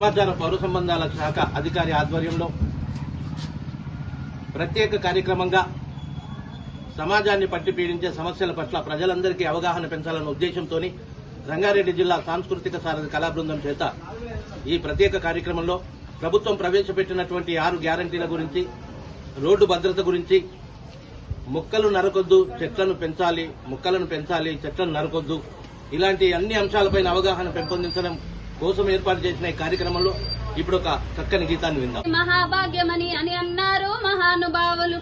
సమాచార పౌర సంబంధాల శాఖ అధికారి ఆధ్వర్యంలో ప్రత్యేక కార్యక్రమంగా సమాజాన్ని పట్టి పీడించే సమస్యల పట్ల ప్రజలందరికీ అవగాహన పెంచాలన్న ఉద్దేశంతో రంగారెడ్డి జిల్లా సాంస్కృతిక సారథి కళాబృందం చేత ఈ ప్రత్యేక కార్యక్రమంలో ప్రభుత్వం ప్రవేశపెట్టినటువంటి ఆరు గ్యారంటీల గురించి రోడ్డు భద్రత గురించి మొక్కలు నరకొద్దు చెట్లను పెంచాలి మొక్కలను పెంచాలి చెట్లను నరకొద్దు ఇలాంటి అన్ని అంశాలపైన అవగాహన పెంపొందించడం కోసం ఏర్పాటు చేసిన ఈ కార్యక్రమంలో ఇప్పుడు ఒక చక్కని గీతాన్ని విందాం. మహాభాగ్యమని అని అన్నారు మహానుభావులు.